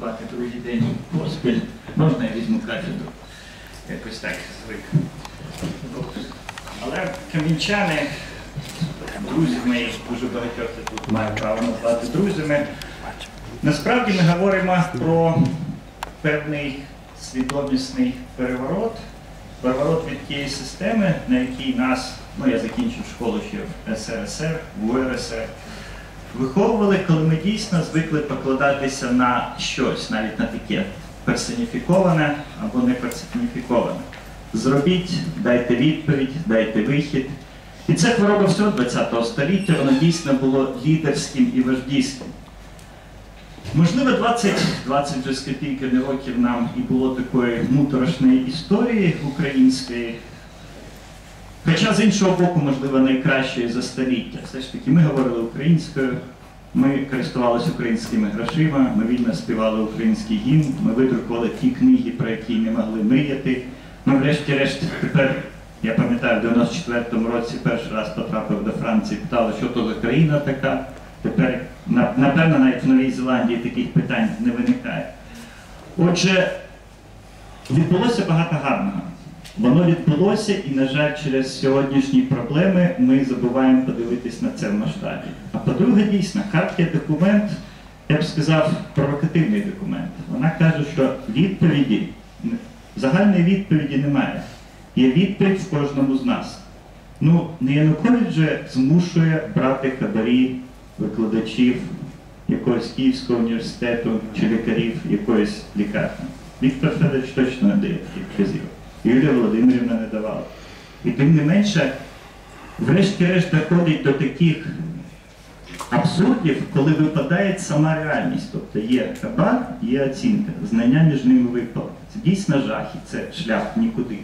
виступати другий день поспіль. Можна я візьму кафедру? Якось так звик. Але камінчани, друзі мої, дуже багатьох я тут маю право назвати друзями. Насправді ми говоримо про певний свідомісний переворот, переворот від тієї системи, на якій нас, ну я закінчив школу ще в СРСР, в УРСР, виховували, коли ми дійсно звикли покладатися на щось, навіть на таке персоніфіковане або не персоніфіковане. Зробіть, дайте відповідь, дайте вихід. І це хвороба всього ХХ століття, воно дійсно було лідерським і вождійським. Можливо, 20, 20 з копійками років нам і було такої муторошної історії української. Хоча з іншого боку, можливо, найкращої за століття. Все ж таки, ми говорили українською, ми користувалися українськими грошима, ми вільно співали український гімн, ми видрукували ті книги, про які не могли мріяти. Ми, врешті-решт, тепер, я пам'ятаю, в 94-му році перший раз потрапив до Франції, питали, що то за країна така. Тепер, на- напевно, навіть в Новій Зеландії таких питань не виникає. Отже, відбулося багато гарного. Воно відбулося, і, на жаль, через сьогоднішні проблеми ми забуваємо подивитись на це в масштабі. А по-друге, дійсно, Хартія документ, я б сказав, провокативний документ. Вона каже, що відповіді, загальної відповіді немає. Є відповідь в кожному з нас. Ну, не Янукович же змушує брати хабарі викладачів якогось Київського університету чи лікарів якоїсь лікарні. Віктор Федорович точно не дає таких вказівок. Юлія Володимирівна не давала. І тим не менше, врешті-решт доходить до таких абсурдів, коли випадає сама реальність. Тобто є хабар, є оцінка, знання між ними випало. Це дійсно жах, і це шлях нікуди.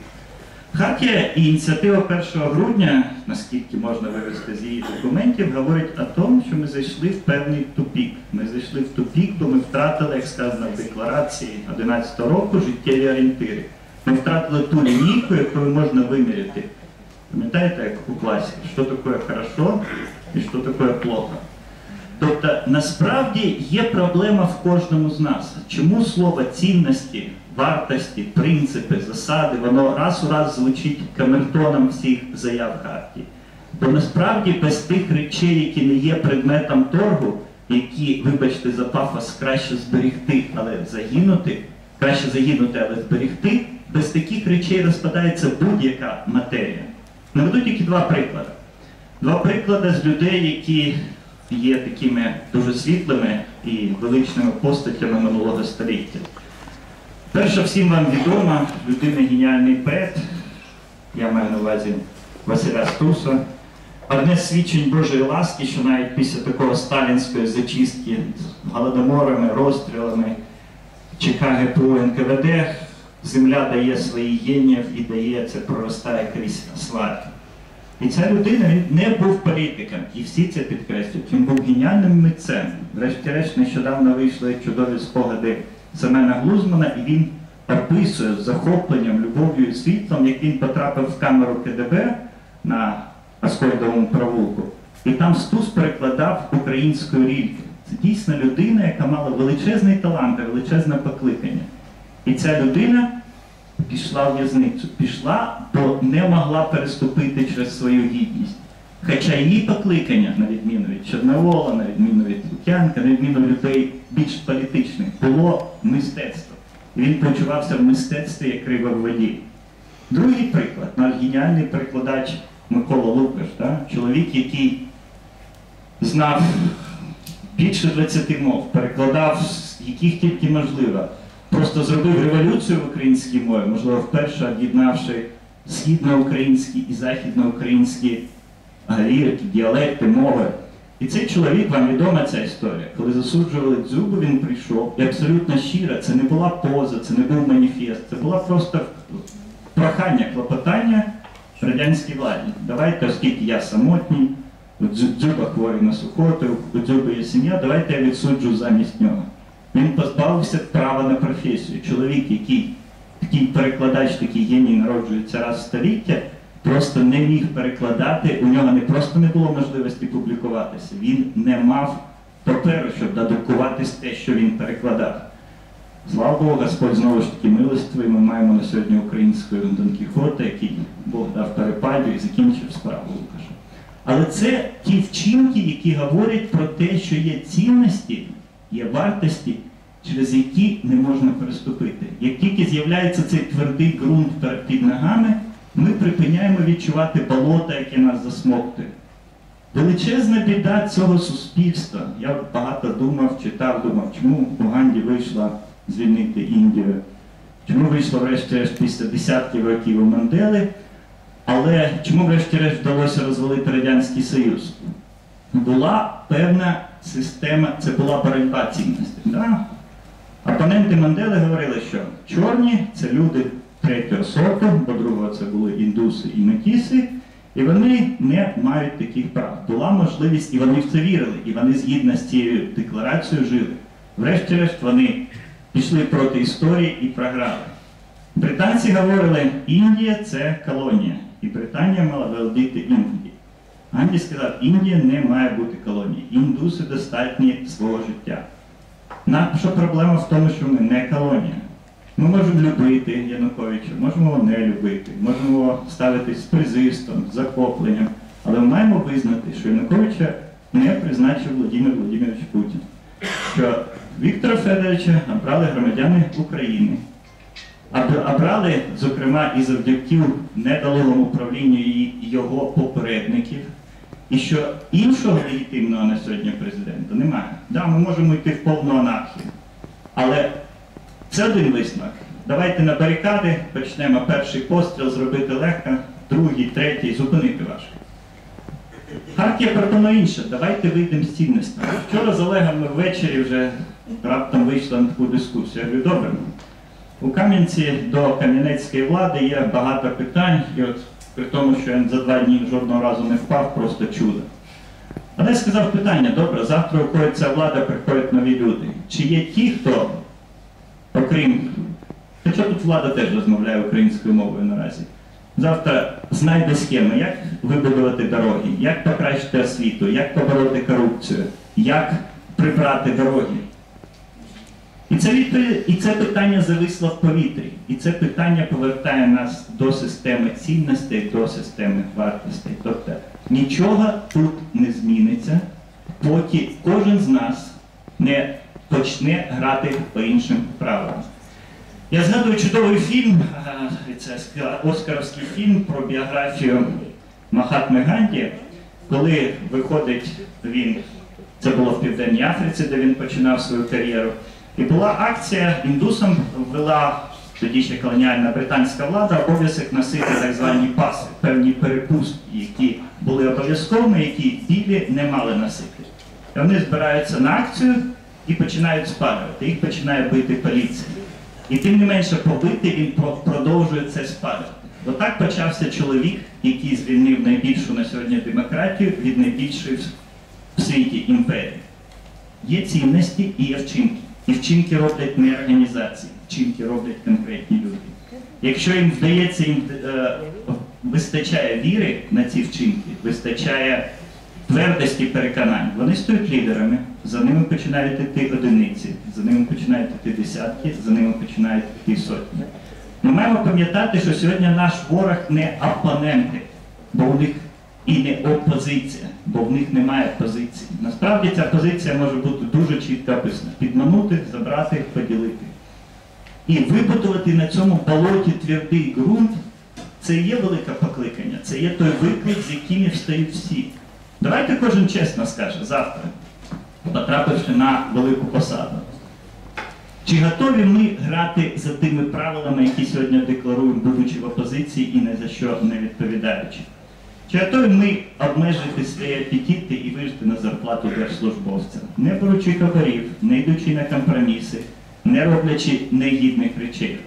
Хартія і ініціатива 1 грудня, наскільки можна вивести з її документів, говорить о тому, що ми зайшли в певний тупік. Ми зайшли в тупік, бо ми втратили, як сказано в декларації 11 року, життєві орієнтири. Ми втратили ту лінійку, якою можна виміряти. Пам'ятаєте, як у класі, що таке хорошо і що таке плохо. Тобто насправді є проблема в кожному з нас. Чому слово цінності, вартості, принципи, засади, воно раз у раз звучить камертоном всіх заяв Хартії? Бо насправді без тих речей, які не є предметом торгу, які, вибачте, за пафос краще зберегти, але загинути, краще загинути, але зберегти, без таких речей розпадається будь-яка матерія. Наведу тільки два приклади. Два приклади з людей, які є такими дуже світлими і величними постатями минулого століття. Перша всім вам відома людина геніальний поет, я маю на увазі Василя Стуса. Одне з свідчень Божої ласки, що навіть після такого сталінської зачистки з голодоморами, розстрілами чи КГПУ НКВД, земля дає своїх геніїв і дає це проростає крізь асфальт. І ця людина він не був політиком, і всі це підкреслюють. Він був геніальним митцем. Врешті-решт, нещодавно вийшли чудові спогади Семена Глузмана, і він описує з захопленням, любов'ю і світлом, як він потрапив в камеру КДБ на Аскольдовому провулку, і там Стус перекладав українською рільки. Це дійсно людина, яка мала величезний талант, величезне покликання. І ця людина пішла в в'язницю. Пішла, бо не могла переступити через свою гідність. Хоча її покликання, на відміну від Чорновола, на відміну від Лук'янка, на відміну від людей більш політичних, було мистецтво. І він почувався в мистецтві як риба в воді. Другий приклад, наш геніальний перекладач Микола Лукаш, да? чоловік, який знав більше 20 мов, перекладав, яких тільки можливо. Просто зробив революцію в українській мові, можливо, вперше об'єднавши східноукраїнські і західноукраїнські галірки, діалекти, мови. І цей чоловік, вам відома ця історія, коли засуджували дзюбу, він прийшов, і абсолютно щиро, це не була поза, це не був маніфест, це була просто прохання, клопотання радянській владі. Давайте, оскільки я самотній, дзюба хворий на сухоту, у дзюби є сім'я, давайте я відсуджу замість нього. Він позбавився права на професію. Чоловік, який такий перекладач, такий геній народжується раз в століття, просто не міг перекладати, у нього не просто не було можливості публікуватися, він не мав паперу, щоб надрукувати те, що він перекладав. Слава Богу, Господь знову ж таки милостивий. Ми маємо на сьогодні українського Дон Кіхота, який Бог дав перепаду і закінчив справу Лукаша. Але це ті вчинки, які говорять про те, що є цінності, є вартості, через які не можна переступити. Як тільки з'являється цей твердий ґрунт під ногами, ми припиняємо відчувати болото, яке нас засмоктує. Величезна біда цього суспільства. Я багато думав, читав, думав, чому Уганді вийшла звільнити Індію, чому вийшло врешті-решт після десятків років у Мандели, але чому врешті-решт вдалося розвалити Радянський Союз? Була певна система, це була боротьба цінностей. Да? Опоненти Мандели говорили, що чорні це люди третього сорту, по-другого це були індуси і метіси, і вони не мають таких прав. Була можливість, і вони в це вірили, і вони згідно з цією декларацією жили. Врешті-решт вони пішли проти історії і програли. Британці говорили, Індія це колонія, і Британія мала володіти Індією. Ганді сказав, Індія не має бути колонією, індуси достатні свого життя. Наша проблема в тому, що ми не колонія. Ми можемо любити Януковича, можемо його не любити, можемо його ставити з призивством, з захопленням, але ми маємо визнати, що Януковича не призначив Володимир Володимирович Путін. Що Віктора Федоровича обрали громадяни України, обрали, зокрема, і завдяки недалому управлінню його попередників, і що іншого легітимного на сьогодні президента немає. Да, ми можемо йти в повну анархію. Але це один висновок. Давайте на барикади почнемо перший постріл зробити легко, другий, третій, зупинити важко. Хартія пропонує інше. Давайте вийдемо з цінностями. Вчора з Олегом ми ввечері вже раптом вийшли на таку дискусію. Я говорю, добре. У Кам'янці до кам'янецької влади є багато питань, і от при тому, що я за два дні жодного разу не впав, просто чудо. Але я сказав питання, добре, завтра уходить ця влада, приходять нові люди. Чи є ті, хто, окрім, хоча тут влада теж розмовляє українською мовою наразі, завтра знайде схеми, як вибудувати дороги, як покращити освіту, як побороти корупцію, як прибрати дороги. І це, відповідь, і це питання зависло в повітрі. І це питання повертає нас до системи цінностей, до системи вартостей. Тобто нічого тут не зміниться, поки кожен з нас не почне грати по іншим правилам. Я згадую чудовий фільм, це Оскаровський фільм про біографію Махатми Ганді, коли виходить він, це було в Південній Африці, де він починав свою кар'єру. І була акція, індусам ввела тоді ще колоніальна британська влада обов'язок носити так звані паси, певні перепустки, які були обов'язковими, які білі не мали носити. І вони збираються на акцію і починають спалювати. Їх починає бити поліція. І тим не менше побити він продовжує це спалювати. Отак почався чоловік, який звільнив найбільшу на сьогодні демократію від найбільшої в світі імперії. Є цінності і є вчинки. І вчинки роблять не організації, вчинки роблять конкретні люди. Якщо їм вдається, їм е, вистачає віри на ці вчинки, вистачає твердості переконань, вони стають лідерами, за ними починають йти одиниці, за ними починають йти десятки, за ними починають йти сотні. Ми маємо пам'ятати, що сьогодні наш ворог не опоненти, бо у них і не опозиція, бо в них немає позиції. Насправді ця позиція може бути дуже чітко описана. Підманути, забрати, поділити. І вибудувати на цьому болоті твердий ґрунт це є велике покликання, це є той виклик, з якими встають всі. Давайте кожен чесно скаже завтра, потрапивши на велику посаду. Чи готові ми грати за тими правилами, які сьогодні декларуємо, будучи в опозиції і не за що не відповідаючи? Чи готові ми обмежити свої апетити і вижити на зарплату держслужбовцям, не беручи хабарів, не йдучи на компроміси, не роблячи негідних речей?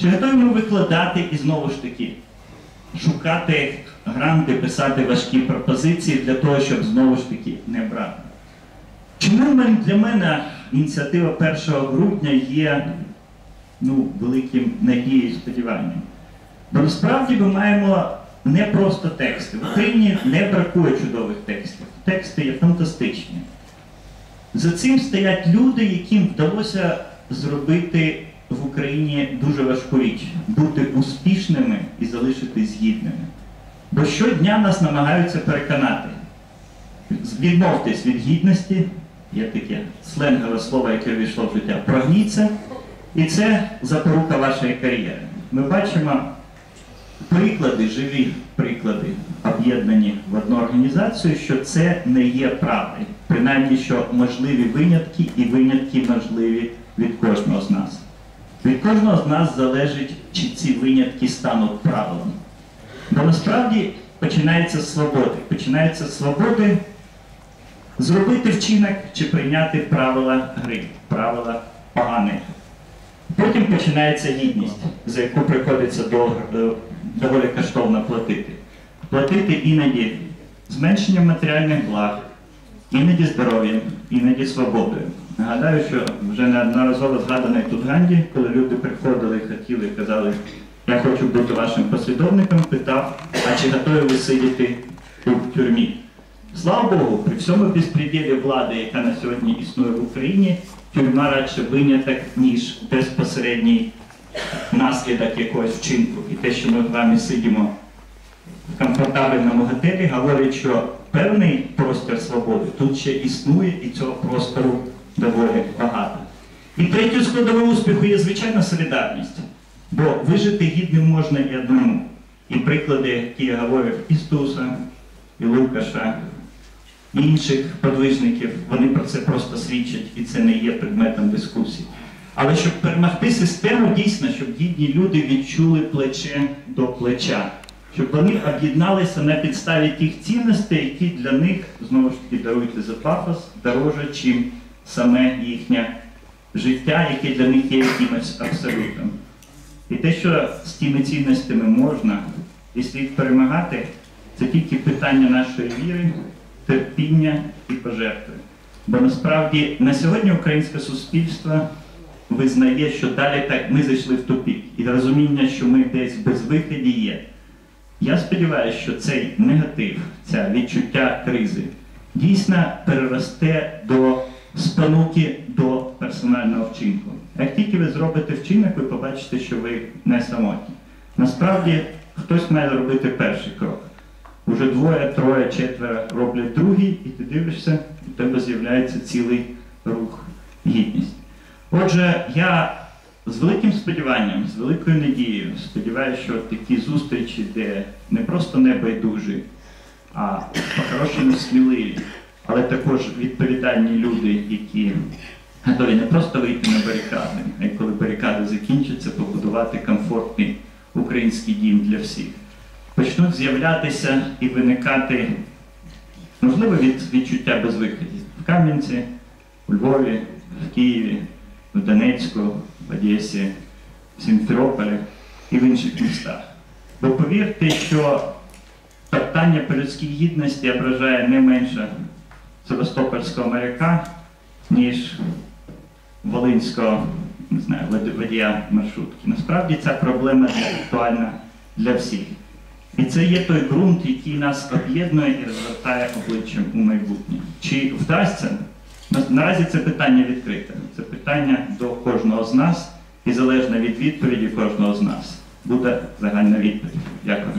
Чи готові ми викладати і знову ж таки шукати гранти, писати важкі пропозиції для того, щоб знову ж таки не брати? Чому для мене ініціатива 1 грудня є ну, великим надією і сподіванням? Бо насправді ми маємо не просто тексти. В Україні не бракує чудових текстів. Тексти є фантастичні. За цим стоять люди, яким вдалося зробити в Україні дуже важку річ бути успішними і залишитись гідними. Бо щодня нас намагаються переконати. Відмовтесь від гідності, є таке сленгове слово, яке війшло в життя. Прогніться, і це запорука вашої кар'єри. Ми бачимо приклади, живі приклади, об'єднані в одну організацію, що це не є правдою. Принаймні, що можливі винятки і винятки можливі від кожного з нас. Від кожного з нас залежить, чи ці винятки стануть правилом. Бо насправді починається з свободи. Починається з свободи зробити вчинок чи прийняти правила гри, правила поганої. Потім починається гідність, за яку приходиться е, доволі коштовно платити. Платити іноді зменшенням матеріальних благ, іноді здоров'ям, іноді свободою. Нагадаю, що вже неодноразово згаданий тут Ганді, коли люди приходили хотіли, казали, я хочу бути вашим послідовником, питав, а чи готові ви сидіти у тюрмі? Слава Богу, при всьому безпреділі влади, яка на сьогодні існує в Україні, тюрма радше виняток, ніж безпосередній наслідок якогось вчинку. І те, що ми з вами сидимо в комфортабельному готелі, говорить, що певний простір свободи тут ще існує, і цього простору доволі багато. І третьою складовою успіху є звичайна солідарність. Бо вижити гідним можна і одному. І приклади, які я говорив і і Лукаша, і інших подвижників, вони про це просто свідчать, і це не є предметом дискусії. Але щоб перемогти систему, дійсно, щоб гідні люди відчули плече до плеча, щоб вони об'єдналися на підставі тих цінностей, які для них, знову ж таки, даруйте за пафос, дороже, чим саме їхнє життя, яке для них є якимось абсолютом. І те, що з тими цінностями можна і слід перемагати, це тільки питання нашої віри, терпіння і пожертви. Бо насправді на сьогодні українське суспільство визнає, що далі так ми зайшли в тупік. І розуміння, що ми десь без виході є. Я сподіваюся, що цей негатив, ця відчуття кризи дійсно переросте до спонуки до персонального вчинку. Як тільки ви зробите вчинок, ви побачите, що ви не самотні. Насправді хтось має робити перший крок. Уже двоє, троє, четверо роблять другий, і ти дивишся, у тебе з'являється цілий рух гідність. Отже, я з великим сподіванням, з великою надією сподіваюся, що такі зустрічі, де не просто небайдужі, а по-хорошому сміливі, але також відповідальні люди, які готові не просто вийти на барикади, а й коли барикади закінчаться, побудувати комфортний український дім для всіх. Почнуть з'являтися і виникати, можливо, від відчуття безвиході в Кам'янці, у Львові, в Києві, в Донецьку, в Одесі, в Сімферополі і в інших містах. Бо повірте, що питання по людській гідності ображає не менше Севастопольського моряка, ніж Волинського не знаю, водія маршрутки. Насправді ця проблема актуальна для всіх. І це є той ґрунт, який нас об'єднує і розвертає обличчям у майбутнє. Чи вдасться? На- Наразі це питання відкрите. Це питання до кожного з нас і залежно від відповіді кожного з нас. Буде загальна відповідь. Дякую.